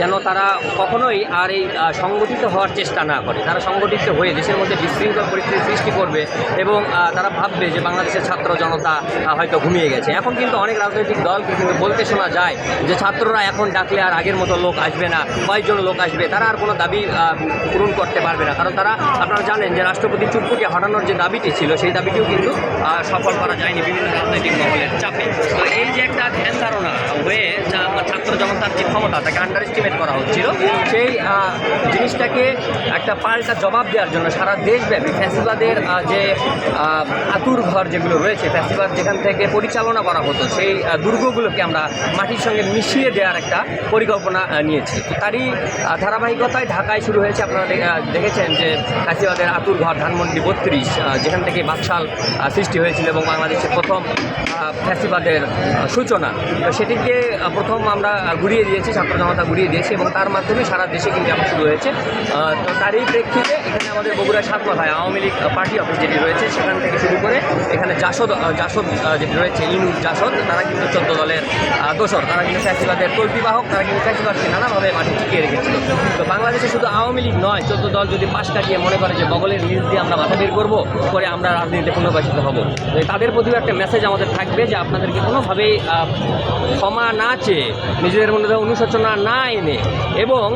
যেন তারা কখনোই আর এই সংগঠিত হওয়ার চেষ্টা না করে। তারা সংগঠিত হয়ে দেশের মধ্যে বিশৃঙ্খল পরিস্থিতি সৃষ্টি করবে এবং তারা ভাববে যে বাংলাদেশের ছাত্র জনতা হয়তো ঘুমিয়ে গেছে। এখন কিন্তু অনেক রাজনৈতিক দলকে কিন্তু বলতে শোনা যায় যে ছাত্ররা এখন ডাকলে আর আগের মতো লোক আসবে না, কয়েকজন লোক আসবে। তারা আর কোনো দাবি পূরণ করতে পারবে না। কারণ তারা, আপনারা জানেন যে রাষ্ট্রপতি চুপ্পুকে হটানোর যে দাবিটি ছিল, সেই দাবিটিও কিন্তু সফল করা যায়নি বিভিন্ন রাজনৈতিক মহলের চাপে। তো এই যে একটা যা ছাত্র জনতার যে ক্ষমতা তাকে আন্ডার এস্টিমেট করা হচ্ছিল সেই জিনিসটাকে একটা পাল্টা জবাব দেওয়ার জন্য সারা দেশব্যাপী ফ্যাসিবাদের যে আতুর ঘর যেগুলো রয়েছে ফ্যাসিবাদ যেখান থেকে পরিচালনা করা হতো সেই দুর্গগুলোকে আমরা মাটির সঙ্গে মিশিয়ে দেওয়ার একটা পরিকল্পনা নিয়েছি। তারই ধারাবাহিকতায় ঢাকায় শুরু হয়েছে আপনারা দেখেছেন যে ফ্যাসিবাদের আতুর ঘর ধানমন্ডি বত্রিশ যেখান থেকে বাকশাল আহ, সৃষ্টি হয়েছিল এবং বাংলাদেশের প্রথম ফ্যাসিবাদের সূচনা। সেটিকে প্রথম আমরা ঘুরিয়ে দিয়েছে ছাত্র জনতা ঘুরিয়ে দিয়েছে এবং তার মাধ্যমে সারা দেশে কিন্তু এখন শুরু হয়েছে। তো তারই প্রেক্ষিতে এখানে আমাদের বগুড়া সাত আওয়ামী লীগ পার্টি অফিস যেটি রয়েছে, সেখান থেকে শুরু করে জাসদ আহ, জাসদ আহ, যেটি রয়েছে ইনুর জাসদ তারা কিন্তু চোদ্দ দলের দোসর। তারা কিন্তু ফ্যাসিবাদের তল্পিবাহক তারা কিন্তু ফ্যাসিবাদকে নানাভাবে মাঠে টিকিয়ে রেখেছিল। তো বাংলাদেশে শুধু আওয়ামী লীগ নয় চোদ্দ দল যদি পাশ কাটিয়ে মনে করে যে বগলের নিজ দিয়ে আমরা মাথা বের করব পরে আমরা রাজনীতিতে পুনর্বাসিত হব। তাদের প্রতিও একটা মেসেজ আমাদের থাকবে যে আপনাদেরকে কোনোভাবেই ক্ষমা না চেয়ে নিজেদের মধ্যে অনুশোচনা না এনে এবং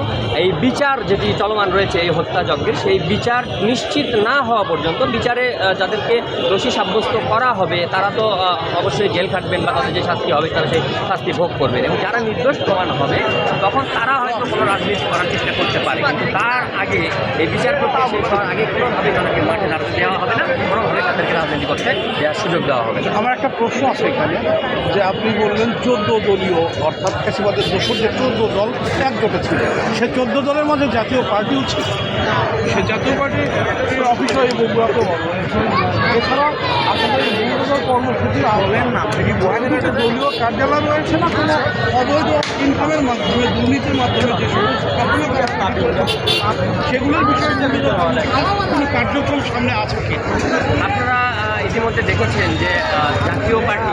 এই বিচার যেটি চলমান রয়েছে এই হত্যাযজ্ঞের সেই বিচার নিশ্চিত না হওয়া পর্যন্ত বিচারে যাদেরকে দোষী সাব্যস্ত করা হবে, তারা তো অবশ্যই জেল খাটবেন বা তাদের যে শাস্তি হবে, তারা সেই শাস্তি ভোগ করবেন। এবং যারা নির্দোষ প্রমাণ হবে, তখন তারা হয়তো কোনো রাজনীতি করার চেষ্টা করতে পারে। কিন্তু তার আগে এই বিচার প্রক্রিয়া শেষ হওয়ার আগে কোনোভাবে তাদেরকে মাঠে দাঁড়াতে দেওয়া হবে না কোনোভাবে তাদেরকে রাজনীতি করতে দেওয়ার সুযোগ দেওয়া হবে। আমার একটা প্রশ্ন আছে এখানে, যে আপনি বললেন চোদ্দ দলীয়, অর্থাৎ ফ্যাসিবাদের দোষর যে চোদ্দ দল একজোটে ছিল, সে চোদ্দ দলের মাঝে জাতীয় পার্টিও ছিল। সে জাতীয় পার্টির অফিস হয় বগুড়াতে এছাড়া কর্মসূচি বলেন না। একটা দলীয় কার্যালয় রয়েছে না, কোনো অবৈধ ইনকামের মাধ্যমে, দুর্নীতির মাধ্যমে যে সমস্ত করা সেগুলোর বিষয়ে কোনো কার্যক্রম সামনে আছে কি? আপনারা ইতিমধ্যে দেখেছেন যে জাতীয় পার্টি